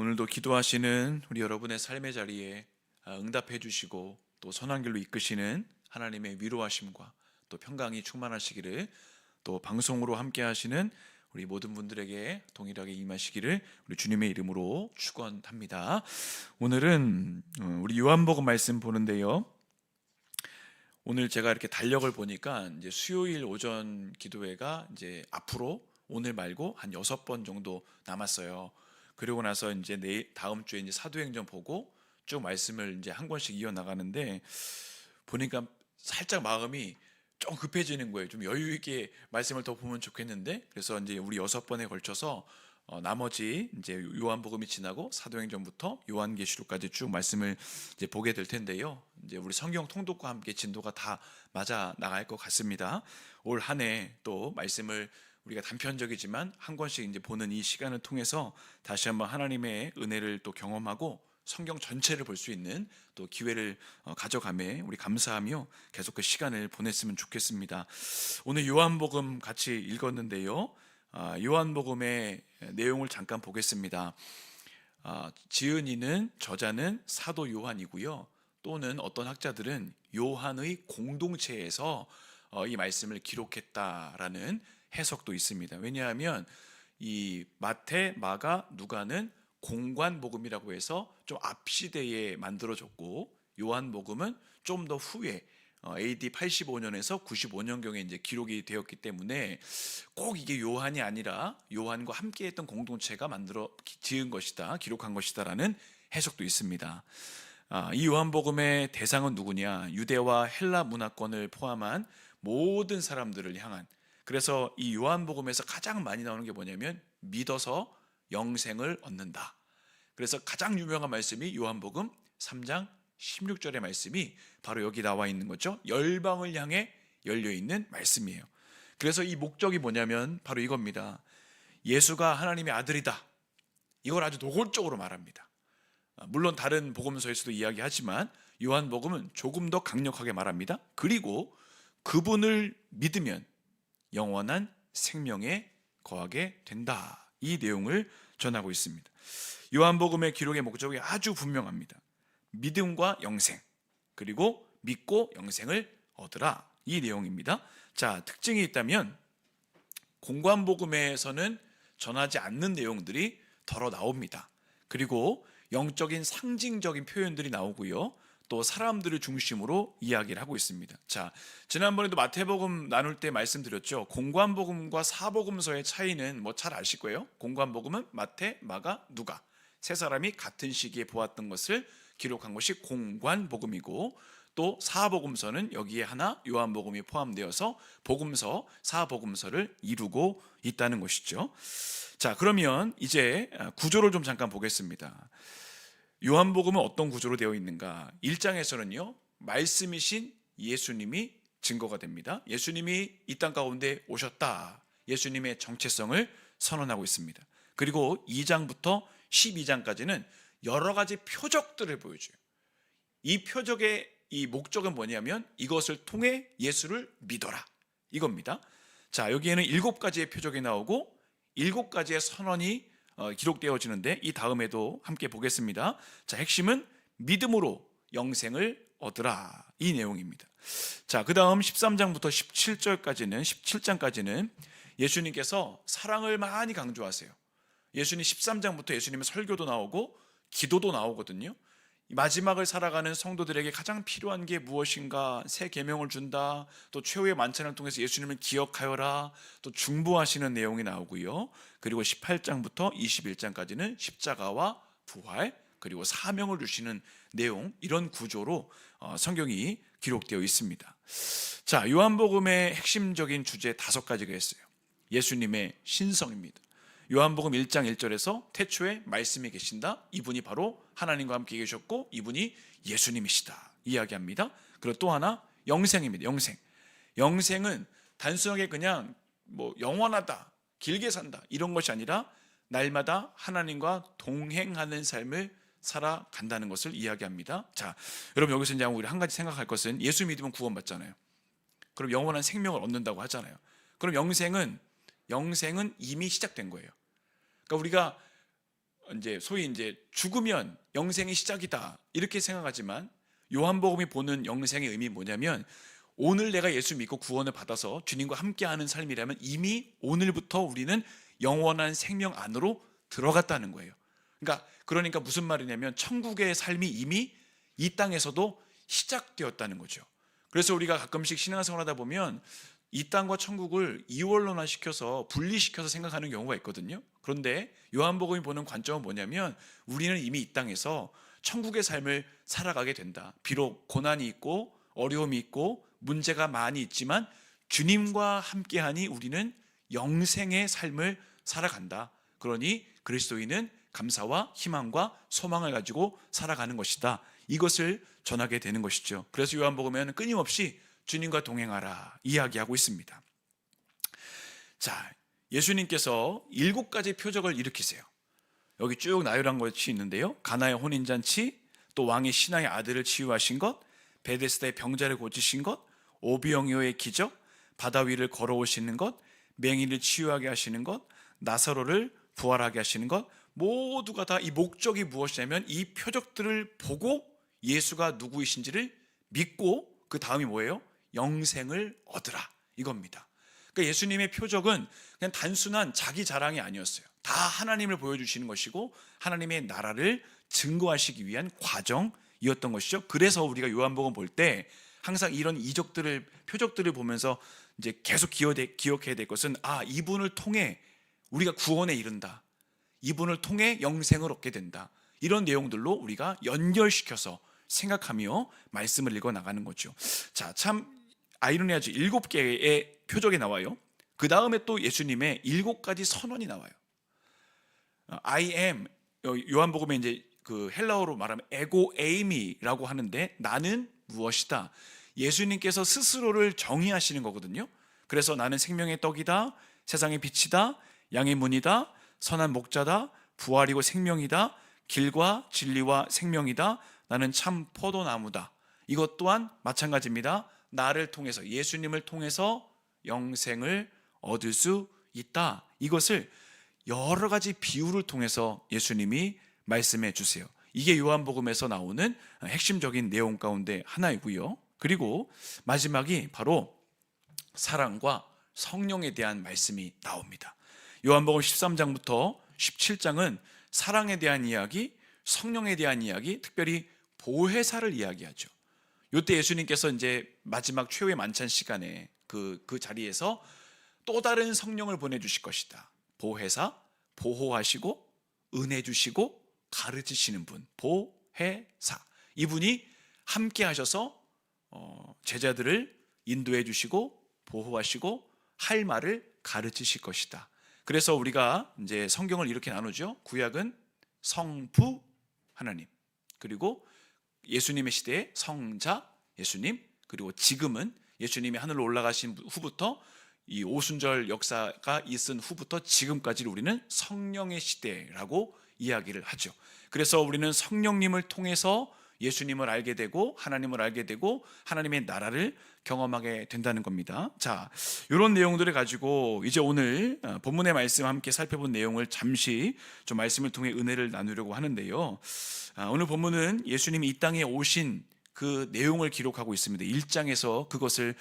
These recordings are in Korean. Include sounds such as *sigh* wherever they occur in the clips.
오늘도 기도하시는 우리 여러분의 삶의 자리에 아, 응답해 주시고 또 선한 길로 이끄시는 하나님의 위로하심과 또 평강이 충만하시기를 또 방송으로 함께 하시는 우리 모든 분들에게 동일하게 임하시기를 우리 주님의 이름으로 축원합니다. 오늘은 어, 우리 요한복음 말씀 보는데요. 오늘 제가 이렇게 달력을 보니까 이제 수요일 오전 기도회가 이제 앞으로 오늘 말고 한 여섯 번 정도 남았어요. 그리고 나서 이제 내 다음 주에 이제 사도행전 보고 쭉 말씀을 이제 한 권씩 이어 나가는데 보니까 살짝 마음이 좀 급해지는 거예요. 좀 여유 있게 말씀을 더 보면 좋겠는데 그래서 이제 우리 여섯 번에 걸쳐서 어, 나머지 이제 요한복음이 지나고 사도행전부터 요한계시록까지 쭉 말씀을 이제 보게 될 텐데요. 이제 우리 성경 통독과 함께 진도가 다 맞아 나갈 것 같습니다. 올 한 해 또 말씀을 우리가 단편적이지만 한 권씩 이제 보는 이 시간을 통해서 다시 한번 하나님의 은혜를 또 경험하고 성경 전체를 볼 수 있는 또 기회를 어, 가져감에 우리 감사하며 계속 그 시간을 보냈으면 좋겠습니다. 오늘 요한복음 같이 읽었는데요. 아, 요한복음의 내용을 잠깐 보겠습니다. 아, 지은이는 저자는 사도 요한이고요. 또는 어떤 학자들은 요한의 공동체에서 어, 이 말씀을 기록했다라는 해석도 있습니다. 왜냐하면 이 마태, 마가, 누가는 공관 복음이라고 해서 좀 앞 시대에 만들어졌고 요한 복음은 좀 더 후에 어, AD 85년에서 95년경에 이제 기록이 되었기 때문에 꼭 이게 요한이 아니라 요한과 함께 했던 공동체가 만들어 지은 것이다, 기록한 것이다라는 해석도 있습니다. 아, 이 요한복음의 대상은 누구냐? 유대와 헬라 문화권을 포함한 모든 사람들을 향한. 그래서 이 요한복음에서 가장 많이 나오는 게 뭐냐면 믿어서 영생을 얻는다. 그래서 가장 유명한 말씀이 요한복음 3장 16절의 말씀이 바로 여기 나와 있는 거죠. 열방을 향해 열려 있는 말씀이에요. 그래서 이 목적이 뭐냐면 바로 이겁니다. 예수가 하나님의 아들이다. 이걸 아주 노골적으로 말합니다. 아, 물론 다른 복음서에서도 이야기하지만 요한복음은 조금 더 강력하게 말합니다. 그리고 그분을 믿으면 영원한 생명에 거하게 된다. 이 내용을 전하고 있습니다. 요한복음의 기록의 목적이 아주 분명합니다. 믿음과 영생, 그리고 믿고 영생을 얻으라. 이 내용입니다. 자, 특징이 있다면 공관복음에서는 전하지 않는 내용들이 덜어 나옵니다. 그리고 영적인 상징적인 표현들이 나오고요. 또 사람들을 중심으로 이야기를 하고 있습니다. 자, 지난번에도 마태복음 나눌 때 말씀드렸죠. 공관복음과 사복음서의 차이는 뭐 잘 아실 거예요. 공관복음은 마태, 마가, 누가 세 사람이 같은 시기에 보았던 것을 기록한 것이 공관복음이고 또 사복음서는 여기에 하나 요한복음이 포함되어서 복음서, 사복음서를 이루고 있다는 것이죠. 자, 그러면 이제 구조를 좀 잠깐 보겠습니다. 요한복음은 어떤 구조로 되어 있는가? 1장에서는요, 말씀이신 예수님이 증거가 됩니다. 예수님이 이 땅 가운데 오셨다. 예수님의 정체성을 선언하고 있습니다. 그리고 2장부터 12장까지는 여러 가지 표적들을 보여줘요. 이 표적의 이 목적은 뭐냐면 이것을 통해 예수를 믿어라. 이겁니다. 자, 여기에는 일곱 가지의 표적이 나오고 일곱 가지의 선언이 어, 기록되어지는데 이 다음에도 함께 보겠습니다. 자, 핵심은 믿음으로 영생을 얻으라. 이 내용입니다. 자, 그 다음 13장부터 17절까지는, 17장까지는 예수님께서 사랑을 많이 강조하세요. 예수님 13장부터 예수님의 설교도 나오고 기도도 나오거든요. 마지막을 살아가는 성도들에게 가장 필요한 게 무엇인가 새 계명을 준다. 또 최후의 만찬을 통해서 예수님을 기억하여라. 또 중보하시는 내용이 나오고요. 그리고 18장부터 21장까지는 십자가와 부활 그리고 사명을 주시는 내용 이런 구조로 어, 성경이 기록되어 있습니다. 자, 요한복음의 핵심적인 주제 다섯 가지가 있어요. 예수님의 신성입니다. 요한복음 1장 1절에서 태초에 말씀이 계신다. 이분이 바로 하나님과 함께 계셨고 이분이 예수님이시다. 이야기합니다. 그리고 또 하나 영생입니다. 영생. 영생은 단순하게 그냥 뭐 영원하다, 길게 산다 이런 것이 아니라 날마다 하나님과 동행하는 삶을 살아간다는 것을 이야기합니다. 자, 여러분 여기서 이제 우리 한 가지 생각할 것은 예수 믿으면 구원받잖아요. 그럼 영원한 생명을 얻는다고 하잖아요. 그럼 영생은 영생은 이미 시작된 거예요. 그러니까 우리가 이제 소위 이제 죽으면 영생이 시작이다 이렇게 생각하지만 요한복음이 보는 영생의 의미 뭐냐면 오늘 내가 예수 믿고 구원을 받아서 주님과 함께하는 삶이라면 이미 오늘부터 우리는 영원한 생명 안으로 들어갔다는 거예요. 그러니까 그러니까 무슨 말이냐면 천국의 삶이 이미 이 땅에서도 시작되었다는 거죠. 그래서 우리가 가끔씩 신앙생활 하다 보면 이 땅과 천국을 이원론화 시켜서 분리시켜서 생각하는 경우가 있거든요. 그런데 요한복음이 보는 관점은 뭐냐면 우리는 이미 이 땅에서 천국의 삶을 살아가게 된다. 비록 고난이 있고 어려움이 있고 문제가 많이 있지만 주님과 함께하니 우리는 영생의 삶을 살아간다. 그러니 그리스도인은 감사와 희망과 소망을 가지고 살아가는 것이다. 이것을 전하게 되는 것이죠. 그래서 요한복음에는 끊임없이 주님과 동행하라 이야기하고 있습니다. 자, 예수님께서 일곱 가지 표적을 일으키세요. 여기 쭉 나열한 것이 있는데요. 가나의 혼인 잔치, 또 왕의 신하의 아들을 치유하신 것, 베데스다의 병자를 고치신 것, 오비영요의 기적, 바다 위를 걸어오시는 것, 맹인을 치유하게 하시는 것, 나사로를 부활하게 하시는 것, 모두가 다 이 목적이 무엇이냐면 이 표적들을 보고 예수가 누구이신지를 믿고 그 다음이 뭐예요? 영생을 얻으라 이겁니다. 그러니까 예수님의 표적은 그냥 단순한 자기 자랑이 아니었어요. 다 하나님을 보여주시는 것이고 하나님의 나라를 증거하시기 위한 과정이었던 것이죠. 그래서 우리가 요한복음 볼 때 항상 이런 이적들을 표적들을 보면서 이제 계속 기억해, 기억해야 될 것은 아 이분을 통해 우리가 구원에 이른다. 이분을 통해 영생을 얻게 된다. 이런 내용들로 우리가 연결시켜서 생각하며 말씀을 읽어 나가는 거죠. 자, 참 아이러니하죠. 일곱 개의 표적이 나와요. 그 다음에 또 예수님의 일곱 가지 선언이 나와요. I am 요한복음에 이제 그 헬라어로 말하면 에고 에이미라고 하는데 나는 무엇이다. 예수님께서 스스로를 정의하시는 거거든요. 그래서 나는 생명의 떡이다, 세상의 빛이다, 양의 문이다, 선한 목자다, 부활이고 생명이다, 길과 진리와 생명이다, 나는 참 포도나무다. 이것 또한 마찬가지입니다. 나를 통해서 예수님을 통해서 영생을 얻을 수 있다. 이것을 여러 가지 비유를 통해서 예수님이 말씀해 주세요. 이게 요한복음에서 나오는 핵심적인 내용 가운데 하나이고요. 그리고 마지막이 바로 사랑과 성령에 대한 말씀이 나옵니다. 요한복음 13장부터 17장은 사랑에 대한 이야기, 성령에 대한 이야기, 특별히 보혜사를 이야기하죠. 요때 예수님께서 이제 마지막 최후의 만찬 시간에 그, 그 자리에서 또 다른 성령을 보내주실 것이다. 보혜사, 보호하시고, 은혜 주시고, 가르치시는 분, 보혜사. 이분이 함께 하셔서 어, 제자들을 인도해 주시고, 보호하시고, 할 말을 가르치실 것이다. 그래서 우리가 이제 성경을 이렇게 나누죠. 구약은 성부 하나님, 그리고 예수님의 시대에 성자 예수님, 그리고 지금은 예수님이 하늘로 올라가신 후부터 이 오순절 역사가 있은 후부터 지금까지를 우리는 성령의 시대라고 이야기를 하죠. 그래서 우리는 성령님을 통해서 예수님을 알게 되고 하나님을 알게 되고 하나님의 나라를 경험하게 된다는 겁니다. 자, 이런 내용들을 가지고 이제 오늘 어, 본문의 말씀 함께 살펴본 내용을 잠시 좀 말씀을 통해 은혜를 나누려고 하는데요. 아, 오늘 본문은 예수님이 이 땅에 오신 그 내용을 기록하고 있습니다. 1장에서 그것을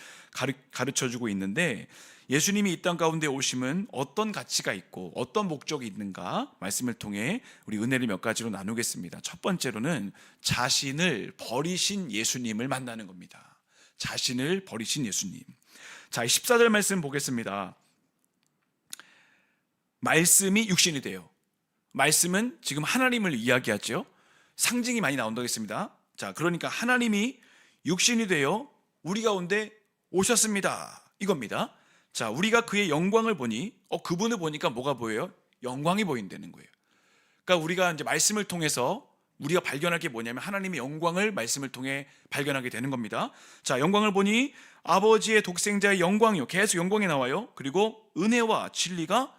가르쳐 주고 있는데 예수님이 이 땅 가운데 오심은 어떤 가치가 있고 어떤 목적이 있는가 말씀을 통해 우리 은혜를 몇 가지로 나누겠습니다. 첫 번째로는 자신을 버리신 예수님을 만나는 겁니다. 자신을 버리신 예수님. 자, 14절 말씀 보겠습니다. 말씀이 육신이 돼요. 말씀은 지금 하나님을 이야기하죠. 상징이 많이 나온다고 했습니다. 자, 그러니까 하나님이 육신이 되어 우리 가운데 오셨습니다. 이겁니다. 자, 우리가 그의 영광을 보니, 어, 그분을 보니까 뭐가 보여요? 영광이 보인다는 거예요. 그러니까 우리가 이제 말씀을 통해서 우리가 발견할 게 뭐냐면 하나님의 영광을 말씀을 통해 발견하게 되는 겁니다. 자, 영광을 보니 아버지의 독생자의 영광이요. 계속 영광이 나와요. 그리고 은혜와 진리가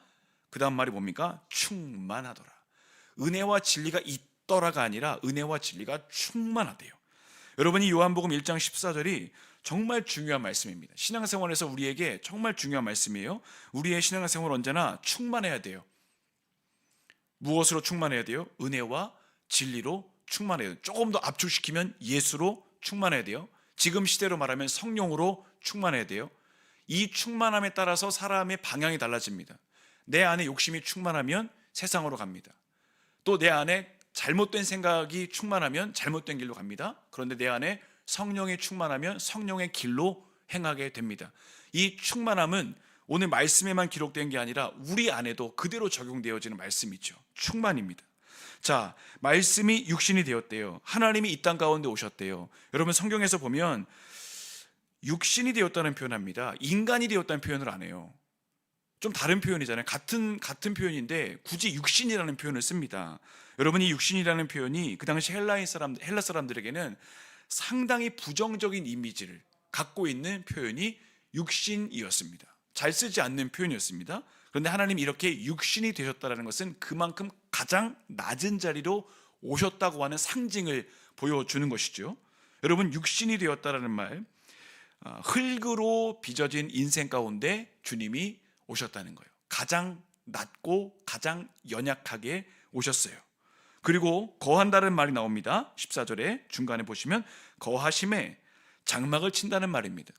그 다음 말이 뭡니까? 충만하더라. 은혜와 진리가 있더라가 아니라 은혜와 진리가 충만하대요. 여러분이 요한복음 1장 14절이 정말 중요한 말씀입니다. 신앙생활에서 우리에게 정말 중요한 말씀이에요. 우리의 신앙생활 언제나 충만해야 돼요. 무엇으로 충만해야 돼요? 은혜와 진리로 충만해야 돼요. 조금 더 압축시키면 예수로 충만해야 돼요. 지금 시대로 말하면 성령으로 충만해야 돼요. 이 충만함에 따라서 사람의 방향이 달라집니다. 내 안에 욕심이 충만하면 세상으로 갑니다. 또 내 안에 잘못된 생각이 충만하면 잘못된 길로 갑니다. 그런데 내 안에 성령이 충만하면 성령의 길로 행하게 됩니다. 이 충만함은 오늘 말씀에만 기록된 게 아니라 우리 안에도 그대로 적용되어지는 말씀이죠. 충만입니다. 자, 말씀이 육신이 되었대요. 하나님이 이 땅 가운데 오셨대요. 여러분 성경에서 보면 육신이 되었다는 표현합니다. 인간이 되었다는 표현을 안 해요. 좀 다른 표현이잖아요. 같은 같은 표현인데 굳이 육신이라는 표현을 씁니다. 여러분 이 육신이라는 표현이 그 당시 헬라인 사람 헬라 사람들에게는 상당히 부정적인 이미지를 갖고 있는 표현이 육신이었습니다. 잘 쓰지 않는 표현이었습니다. 그런데 하나님 이렇게 육신이 되셨다라는 것은 그만큼 가장 낮은 자리로 오셨다고 하는 상징을 보여주는 것이죠. 여러분 육신이 되었다라는 말 아, 흙으로 빚어진 인생 가운데 주님이 오셨다는 거예요. 가장 낮고 가장 연약하게 오셨어요. 그리고 거한다는 말이 나옵니다. 14절에 중간에 보시면 거하심에 장막을 친다는 말입니다.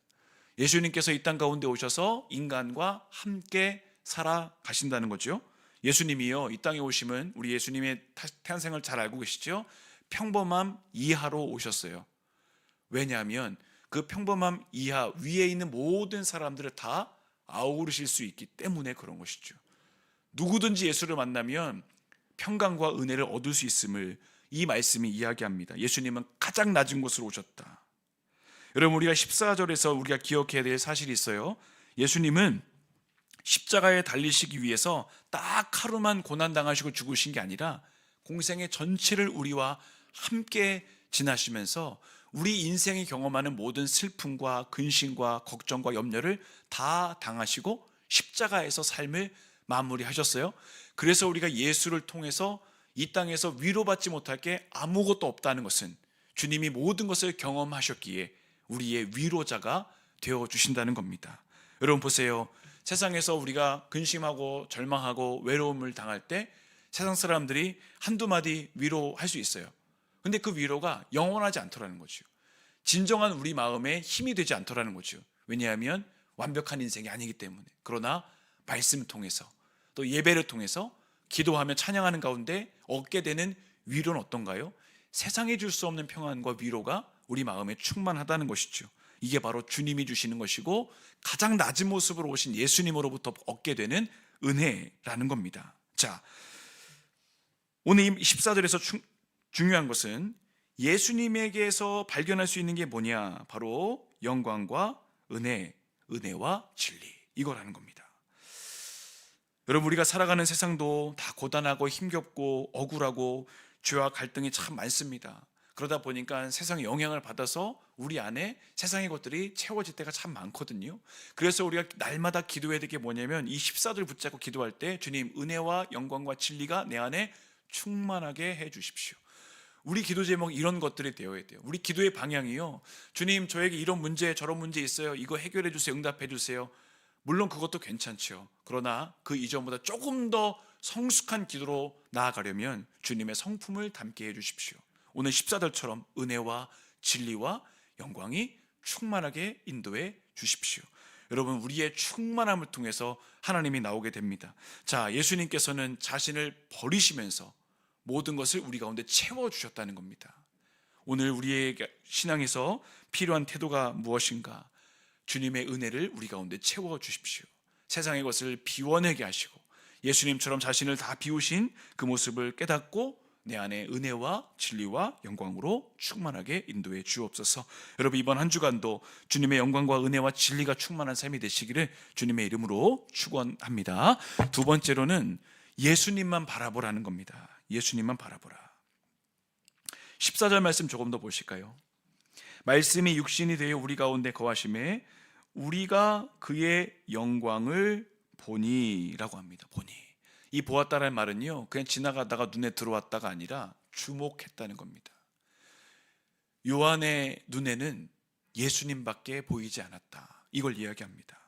예수님께서 이 땅 가운데 오셔서 인간과 함께 살아가신다는 거죠. 예수님이요 이 땅에 오심은 우리 예수님의 탄생을 잘 알고 계시죠? 평범함 이하로 오셨어요. 왜냐하면 그 평범함 이하 위에 있는 모든 사람들을 다 아우르실 수 있기 때문에 그런 것이죠. 누구든지 예수를 만나면 평강과 은혜를 얻을 수 있음을 이 말씀이 이야기합니다. 예수님은 가장 낮은 곳으로 오셨다. 여러분 우리가 14절에서 우리가 기억해야 될 사실이 있어요. 예수님은 십자가에 달리시기 위해서 딱 하루만 고난 당하시고 죽으신 게 아니라 공생의 전체를 우리와 함께 지나시면서 우리 인생이 경험하는 모든 슬픔과 근심과 걱정과 염려를 다 당하시고 십자가에서 삶을 마무리하셨어요. 그래서 우리가 예수를 통해서 이 땅에서 위로받지 못할 게 아무것도 없다는 것은 주님이 모든 것을 경험하셨기에 우리의 위로자가 되어 주신다는 겁니다. 여러분 보세요. 세상에서 우리가 근심하고 절망하고 외로움을 당할 때 세상 사람들이 한두 마디 위로할 수 있어요. 근데 그 위로가 영원하지 않더라는 거죠. 진정한 우리 마음에 힘이 되지 않더라는 거죠. 왜냐하면 완벽한 인생이 아니기 때문에. 그러나 말씀을 통해서 또 예배를 통해서 기도하며 찬양하는 가운데 얻게 되는 위로는 어떤가요? 세상에 줄수 없는 평안과 위로가 우리 마음에 충만하다는 것이죠. 이게 바로 주님이 주시는 것이고 가장 낮은 모습으로 오신 예수님으로부터 얻게 되는 은혜라는 겁니다. 자, 오늘 이 14절에서 중요한 것은 예수님에게서 발견할 수 있는 게 뭐냐? 바로 영광과 은혜, 은혜와 진리. 이거라는 겁니다. 여러분, 우리가 살아가는 세상도 다 고단하고 힘겹고 억울하고 죄와 갈등이 참 많습니다. 그러다 보니까 세상의 영향을 받아서 우리 안에 세상의 것들이 채워질 때가 참 많거든요. 그래서 우리가 날마다 기도해야 될 게 뭐냐면 이 14절 붙잡고 기도할 때 주님 은혜와 영광과 진리가 내 안에 충만하게 해 주십시오. 우리 기도 제목 이런 것들이 되어야 돼요. 우리 기도의 방향이요. 주님, 저에게 이런 문제, 저런 문제 있어요. 이거 해결해 주세요. 응답해 주세요. 물론 그것도 괜찮죠. 그러나 그 이전보다 조금 더 성숙한 기도로 나아가려면 주님의 성품을 담게 해 주십시오. 오늘 14절처럼 은혜와 진리와 영광이 충만하게 인도해 주십시오. 여러분, 우리의 충만함을 통해서 하나님이 나오게 됩니다. 자, 예수님께서는 자신을 버리시면서 모든 것을 우리 가운데 채워 주셨다는 겁니다. 오늘 우리의 신앙에서 필요한 태도가 무엇인가? 주님의 은혜를 우리 가운데 채워 주십시오. 세상의 것을 비워내게 하시고 예수님처럼 자신을 다 비우신 그 모습을 깨닫고 내 안에 은혜와 진리와 영광으로 충만하게 인도해 주옵소서. 여러분 이번 한 주간도 주님의 영광과 은혜와 진리가 충만한 삶이 되시기를 주님의 이름으로 축원합니다. 두 번째로는 예수님만 바라보라는 겁니다. 예수님만 바라보라. 14절 말씀 조금 더 보실까요? 말씀이 육신이 되어 우리 가운데 거하심에 우리가 그의 영광을 보니라고 합니다. 보니. 이 보았다라는 말은요. 그냥 지나가다가 눈에 들어왔다가 아니라 주목했다는 겁니다. 요한의 눈에는 예수님밖에 보이지 않았다. 이걸 이야기합니다.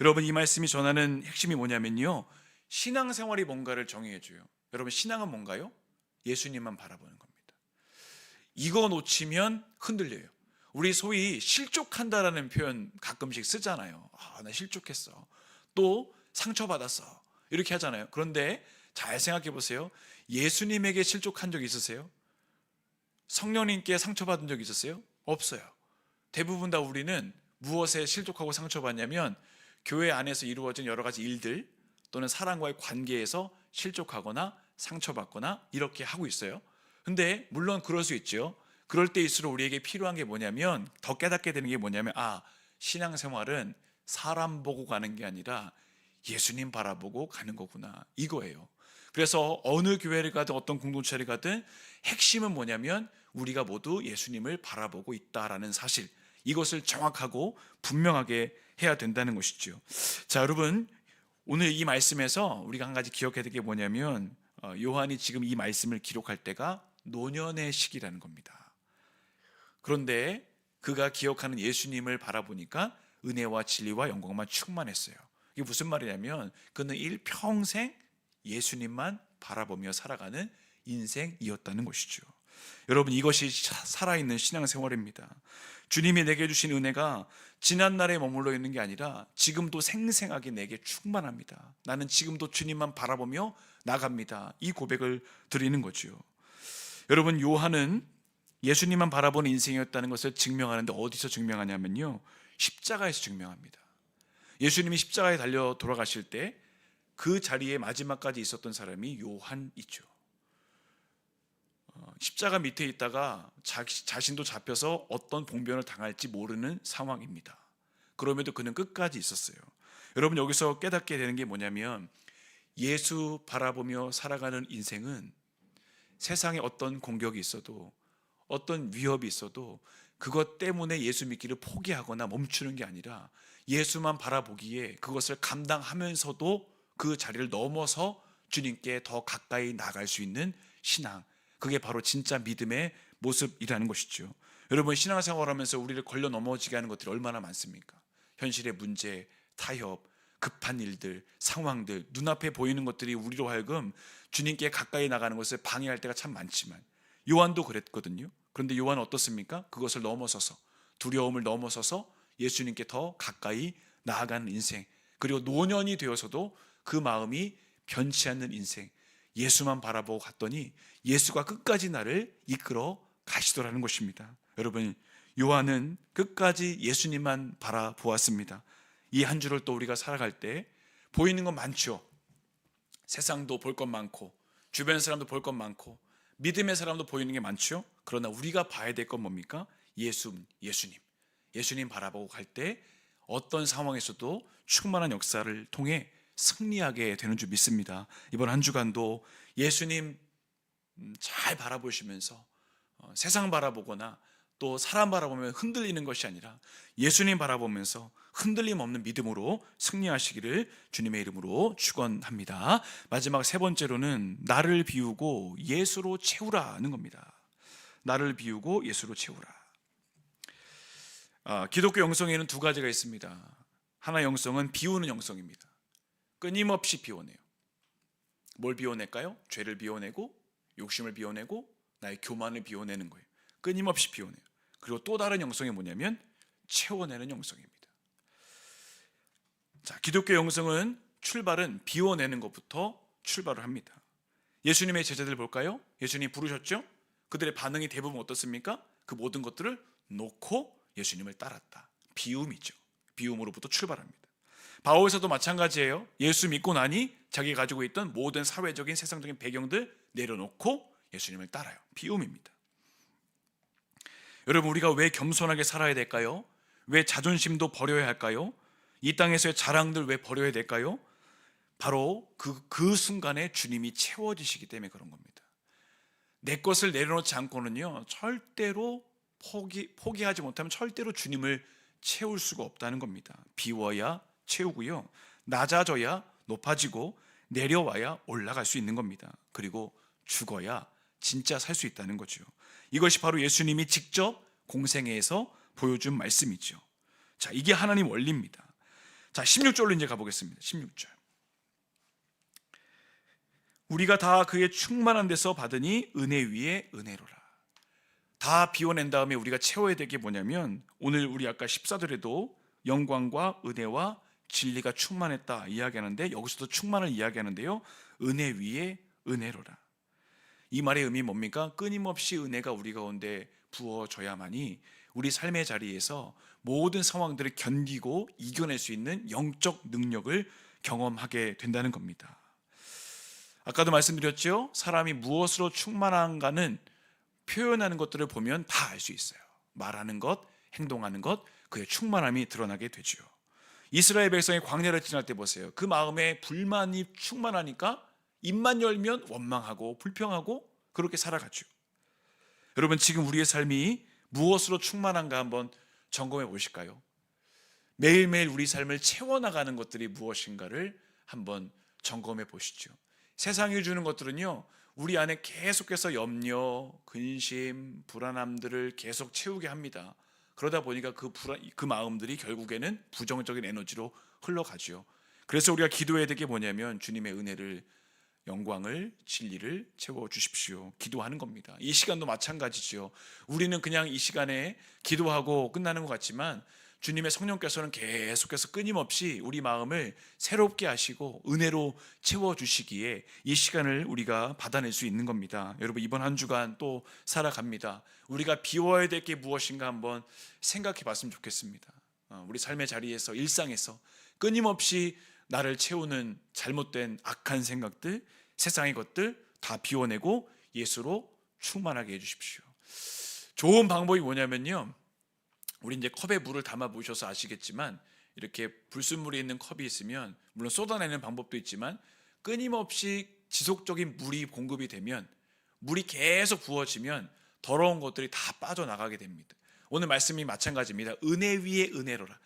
여러분 이 말씀이 전하는 핵심이 뭐냐면요. 신앙생활이 뭔가를 정의해 줘요. 여러분 신앙은 뭔가요? 예수님만 바라보는 겁니다. 이거 놓치면 흔들려요. 우리 소위 실족한다라는 표현 가끔씩 쓰잖아요. 아, 나 실족했어. 또 상처받았어. 이렇게 하잖아요. 그런데 잘 생각해 보세요. 예수님에게 실족한 적 있으세요? 성령님께 상처받은 적 있으세요? 없어요. 대부분 다 우리는 무엇에 실족하고 상처받냐면 교회 안에서 이루어진 여러 가지 일들 또는 사람과의 관계에서 실족하거나 상처받거나 이렇게 하고 있어요. 근데 물론 그럴 수 있죠. 그럴 때일수록 우리에게 필요한 게 뭐냐면 더 깨닫게 되는 게 뭐냐면 아 신앙생활은 사람 보고 가는 게 아니라 예수님 바라보고 가는 거구나 이거예요. 그래서 어느 교회를 가든 어떤 공동체를 가든 핵심은 뭐냐면 우리가 모두 예수님을 바라보고 있다라는 사실 이것을 정확하고 분명하게 해야 된다는 것이죠. 자 여러분 오늘 이 말씀에서 우리가 한 가지 기억해야 될 게 뭐냐면 어, 요한이 지금 이 말씀을 기록할 때가 노년의 시기라는 겁니다. 그런데 그가 기억하는 예수님을 바라보니까 은혜와 진리와 영광만 충만했어요. 이게 무슨 말이냐면 그는 일평생 예수님만 바라보며 살아가는 인생이었다는 것이죠. 여러분 이것이 살아있는 신앙생활입니다. 주님이 내게 주신 은혜가 지난 날에 머물러 있는 게 아니라 지금도 생생하게 내게 충만합니다. 나는 지금도 주님만 바라보며 나갑니다. 이 고백을 드리는 거죠. 여러분 요한은 예수님만 바라보는 인생이었다는 것을 증명하는데 어디서 증명하냐면요. 십자가에서 증명합니다. 예수님이 십자가에 달려 돌아가실 때 그 자리에 마지막까지 있었던 사람이 요한이죠. 어, 십자가 밑에 있다가 자, 자신도 잡혀서 어떤 봉변을 당할지 모르는 상황입니다. 그럼에도 그는 끝까지 있었어요. 여러분 여기서 깨닫게 되는 게 뭐냐면 예수 바라보며 살아가는 인생은 세상에 어떤 공격이 있어도 어떤 위협이 있어도 그것 때문에 예수 믿기를 포기하거나 멈추는 게 아니라 예수만 바라보기에 그것을 감당하면서도 그 자리를 넘어서 주님께 더 가까이 나갈 수 있는 신앙. 그게 바로 진짜 믿음의 모습이라는 것이죠. 여러분 신앙생활 하면서 우리를 걸려 넘어지게 하는 것들이 얼마나 많습니까? 현실의 문제, 타협, 급한 일들, 상황들, 눈앞에 보이는 것들이 우리로 하여금 주님께 가까이 나가는 것을 방해할 때가 참 많지만 요한도 그랬거든요. 그런데 요한은 어떻습니까? 그것을 넘어서서 두려움을 넘어서서 예수님께 더 가까이 나아가는 인생 그리고 노년이 되어서도 그 마음이 변치 않는 인생 예수만 바라보고 갔더니 예수가 끝까지 나를 이끌어 가시더라는 것입니다. 여러분 요한은 끝까지 예수님만 바라보았습니다. 이 한 주를 또 우리가 살아갈 때 보이는 건 많죠. 세상도 볼 것 많고 주변 사람도 볼 것 많고 믿음의 사람도 보이는 게 많죠. 그러나 우리가 봐야 될 건 뭡니까? 예수, 예수님. 예수님 바라보고 갈 때 어떤 상황에서도 충만한 역사를 통해 승리하게 되는 줄 믿습니다. 이번 한 주간도 예수님 음, 잘 바라보시면서 어, 세상 바라보거나 또 사람 바라보면 흔들리는 것이 아니라 예수님 바라보면서 흔들림 없는 믿음으로 승리하시기를 주님의 이름으로 축원합니다. 마지막 세 번째로는 나를 비우고 예수로 채우라는 겁니다. 나를 비우고 예수로 채우라. 아, 기독교 영성에는 두 가지가 있습니다. 하나 영성은 비우는 영성입니다. 끊임없이 비워내요. 뭘 비워낼까요? 죄를 비워내고 욕심을 비워내고 나의 교만을 비워내는 거예요. 끊임없이 비워내요. 그리고 또 다른 영성이 뭐냐면 채워내는 영성입니다. 자, 기독교 영성은 출발은 비워내는 것부터 출발을 합니다. 예수님의 제자들 볼까요? 예수님 부르셨죠? 그들의 반응이 대부분 어떻습니까? 그 모든 것들을 놓고 예수님을 따랐다. 비움이죠. 비움으로부터 출발합니다. 바울에서도 마찬가지예요. 예수 믿고 나니 자기 가지고 있던 모든 사회적인 세상적인 배경들 내려놓고 예수님을 따라요. 비움입니다. 여러분 우리가 왜 겸손하게 살아야 될까요? 왜 자존심도 버려야 할까요? 이 땅에서의 자랑들 왜 버려야 될까요? 바로 그, 그 순간에 주님이 채워지시기 때문에 그런 겁니다. 내 것을 내려놓지 않고는요, 절대로 포기, 포기하지 못하면 절대로 주님을 채울 수가 없다는 겁니다. 비워야 채우고요. 낮아져야 높아지고 내려와야 올라갈 수 있는 겁니다. 그리고 죽어야 진짜 살 수 있다는 거죠. 이것이 바로 예수님이 직접 공생애에서 보여준 말씀이죠. 자, 이게 하나님 원리입니다. 자, 16절로 이제 가보겠습니다. 16절. 우리가 다 그의 충만한 데서 받으니 은혜 위에 은혜로라. 다 비워낸 다음에 우리가 채워야 될 게 뭐냐면 오늘 우리 아까 14절에도 영광과 은혜와 진리가 충만했다 이야기하는데 여기서도 충만을 이야기하는데요. 은혜 위에 은혜로라. 이 말의 의미 뭡니까? 끊임없이 은혜가 우리 가운데 부어져야만이 우리 삶의 자리에서 모든 상황들을 견디고 이겨낼 수 있는 영적 능력을 경험하게 된다는 겁니다. 아까도 말씀드렸죠. 사람이 무엇으로 충만한가는 표현하는 것들을 보면 다 알 수 있어요. 말하는 것, 행동하는 것, 그의 충만함이 드러나게 되죠. 이스라엘 백성이 광야를 지날 때 보세요. 그 마음에 불만이 충만하니까 입만 열면 원망하고 불평하고 그렇게 살아가죠. 여러분 지금 우리의 삶이 무엇으로 충만한가 한번 점검해 보실까요? 매일매일 우리 삶을 채워나가는 것들이 무엇인가를 한번 점검해 보시죠. 세상이 주는 것들은요, 우리 안에 계속해서 염려, 근심, 불안함들을 계속 채우게 합니다. 그러다 보니까 그 불안, 그 마음들이 결국에는 부정적인 에너지로 흘러가죠. 그래서 우리가 기도해야 될 게 뭐냐면 주님의 은혜를 영광을 진리를 채워 주십시오. 기도하는 겁니다. 이 시간도 마찬가지죠. 우리는 그냥 이 시간에 기도하고 끝나는 것 같지만 주님의 성령께서는 계속해서 끊임없이 우리 마음을 새롭게 하시고 은혜로 채워 주시기에 이 시간을 우리가 받아낼 수 있는 겁니다. 여러분 이번 한 주간 또 살아갑니다. 우리가 비워야 될 게 무엇인가 한번 생각해 봤으면 좋겠습니다. 어, 우리 삶의 자리에서 일상에서 끊임없이 나를 채우는 잘못된 악한 생각들, 세상의 것들 다 비워내고 예수로 충만하게 해주십시오. 좋은 방법이 뭐냐면요. 우리 이제 컵에 물을 담아 보셔서 아시겠지만 이렇게 불순물이 있는 컵이 있으면 물론 쏟아내는 방법도 있지만 끊임없이 지속적인 물이 공급이 되면 물이 계속 부어지면 더러운 것들이 다 빠져나가게 됩니다. 오늘 말씀이 마찬가지입니다. 은혜 위에 은혜로라.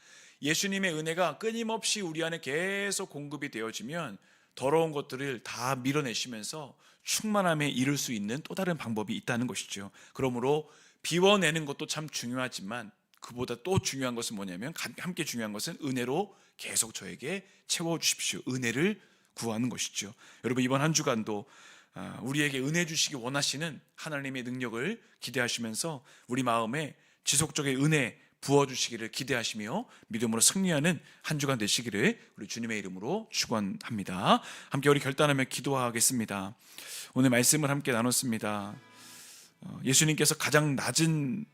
예수님의 은혜가 끊임없이 우리 안에 계속 공급이 되어지면 더러운 것들을 다 밀어내시면서 충만함에 이를 수 있는 또 다른 방법이 있다는 것이죠. 그러므로 비워내는 것도 참 중요하지만 그보다 또 중요한 것은 뭐냐면 함께 중요한 것은 은혜로 계속 저에게 채워 주십시오. 은혜를 구하는 것이죠. 여러분 이번 한 주간도 아, 우리에게 은혜 주시기 원하시는 하나님의 능력을 기대하시면서 우리 마음에 지속적인 은혜 부어 주시기를 기대하시며 믿음으로 승리하는 한 주간 되시기를 우리 주님의 이름으로 축원합니다. 함께 우리 결단하며 기도하겠습니다. 오늘 말씀을 함께 나눴습니다. 어, 예수님께서 가장 낮은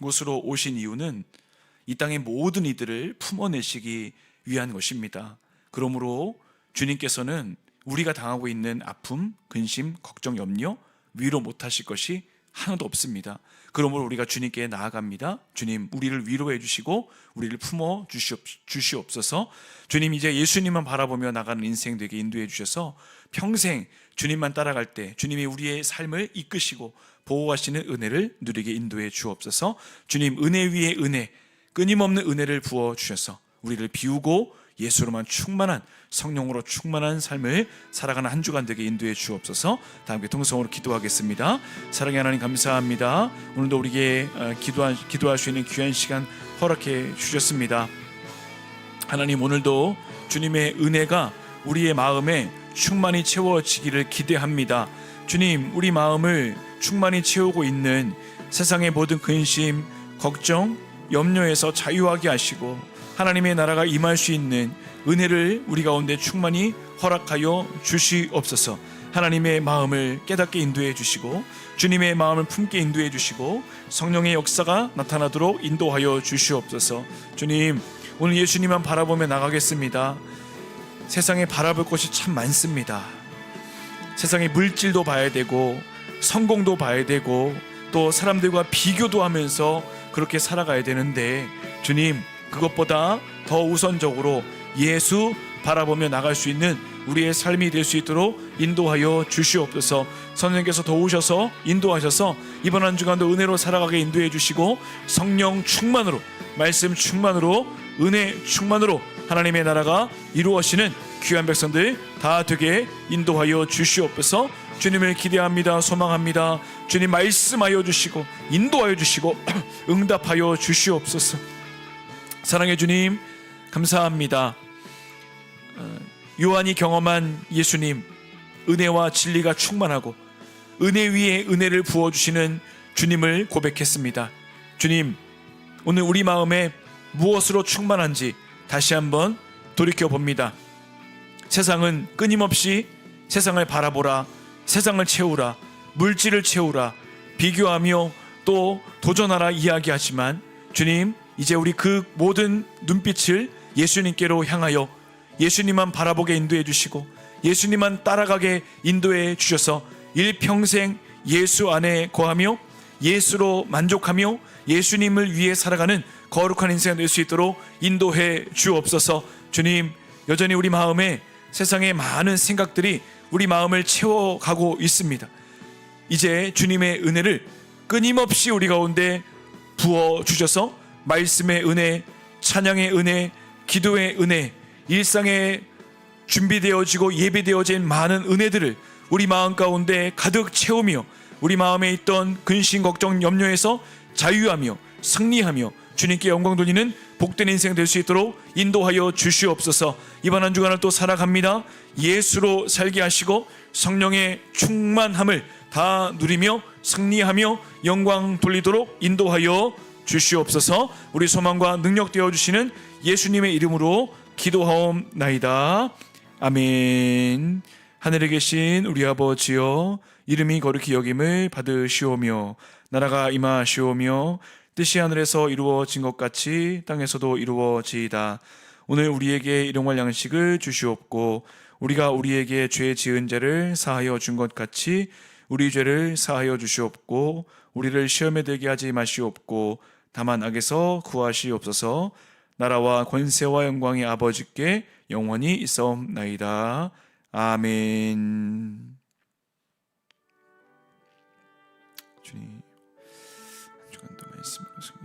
곳으로 오신 이유는 이 땅의 모든 이들을 품어내시기 위한 것입니다. 그러므로 주님께서는 우리가 당하고 있는 아픔, 근심, 걱정, 염려 위로 못하실 것이 하나도 없습니다. 그러므로 우리가 주님께 나아갑니다. 주님, 우리를 위로해 주시고 우리를 품어 주시옵 소서. 주님 이제 예수님만 바라보며 나가는 인생 되게 인도해 주셔서 평생 주님만 따라갈 때 주님이 우리의 삶을 이끄시고 보호하시는 은혜를 누리게 인도해 주옵소서. 주님 은혜 위에 은혜, 끊임없는 은혜를 부어 주셔서 우리를 비우고 예수로만 충만한 성령으로 충만한 삶을 살아가는 한 주간 되게 인도해 주옵소서. 다 함께 통성으로 기도하겠습니다. 사랑의 하나님 감사합니다. 오늘도 우리에게 어, 기도할, 기도할 수 있는 귀한 시간 허락해 주셨습니다. 하나님 오늘도 주님의 은혜가 우리의 마음에 충만히 채워지기를 기대합니다. 주님, 우리 마음을 충만히 채우고 있는 세상의 모든 근심, 걱정, 염려에서 자유하게 하시고 하나님의 나라가 임할 수 있는 은혜를 우리 가운데 충만히 허락하여 주시옵소서. 하나님의 마음을 깨닫게 인도해 주시고 주님의 마음을 품게 인도해 주시고 성령의 역사가 나타나도록 인도하여 주시옵소서. 주님, 오늘 예수님만 바라보며 나가겠습니다. 세상에 바라볼 것이 참 많습니다. 세상의 물질도 봐야 되고 성공도 봐야 되고 또 사람들과 비교도 하면서 그렇게 살아가야 되는데 주님 그것보다 더 우선적으로 예수 바라보며 나갈 수 있는 우리의 삶이 될 수 있도록 인도하여 주시옵소서. 선생님께서 도우셔서 인도하셔서 이번 한 주간도 은혜로 살아가게 인도해 주시고 성령 충만으로 말씀 충만으로 은혜 충만으로 하나님의 나라가 이루어지는 귀한 백성들 다 되게 인도하여 주시옵소서. 주님을 기대합니다. 소망합니다. 주님 말씀하여 주시고 인도하여 주시고 *clears throat* 응답하여 주시옵소서. 사랑해 주님 감사합니다. 어, 요한이 경험한 예수님 은혜와 진리가 충만하고 은혜 위에 은혜를 부어 주시는 주님을 고백했습니다. 주님, 오늘 우리 마음에 무엇으로 충만한지 다시 한번 돌이켜 봅니다. 세상은 끊임없이 세상을 바라보라, 세상을 채우라, 물질을 채우라, 비교하며 또 도전하라 이야기하지만 주님, 이제 우리 그 모든 눈빛을 예수님께로 향하여 예수님만 바라보게 인도해 주시고 예수님만 따라가게 인도해 주셔서 일평생 예수 안에 거하며 예수로 만족하며 예수님을 위해 살아가는 거룩한 인생이 될수 있도록 인도해 주옵소서. 주님, 여전히 우리 마음에 세상의 많은 생각들이 우리 마음을 채워가고 있습니다. 이제 주님의 은혜를 끊임없이 우리 가운데 부어 주셔서 말씀의 은혜, 찬양의 은혜, 기도의 은혜, 일상에 준비되어지고 예비되어진 많은 은혜들을 우리 마음 가운데 가득 채우며 우리 마음에 있던 근심, 걱정, 염려에서 자유하며 승리하며 주님께 영광 돌리는 복된 인생 될 수 있도록 인도하여 주시옵소서. 이번 한 주간을 또 살아갑니다. 예수로 살게 하시고 성령의 충만함을 다 누리며 승리하며 영광 돌리도록 인도하여 주시옵소서. 우리 소망과 능력 되어 주시는 예수님의 이름으로 기도하옵나이다. 아멘. 하늘에 계신 우리 아버지여 이름이 거룩히 여김을 받으시오며 나라가 임하시오며 뜻이 하늘에서 이루어진 것 같이 땅에서도 이루어지이다. 오늘 우리에게 일용할 양식을 주시옵고 우리가 우리에게 죄 지은 죄를 사하여 준 것 같이 우리 죄를 사하여 주시옵고 우리를 시험에 들게 하지 마시옵고 다만 악에서 구하시옵소서 나라와 권세와 영광의 아버지께 영원히 있사옵나이다. 아멘. 주님, 한 주간도 말씀으로 승리.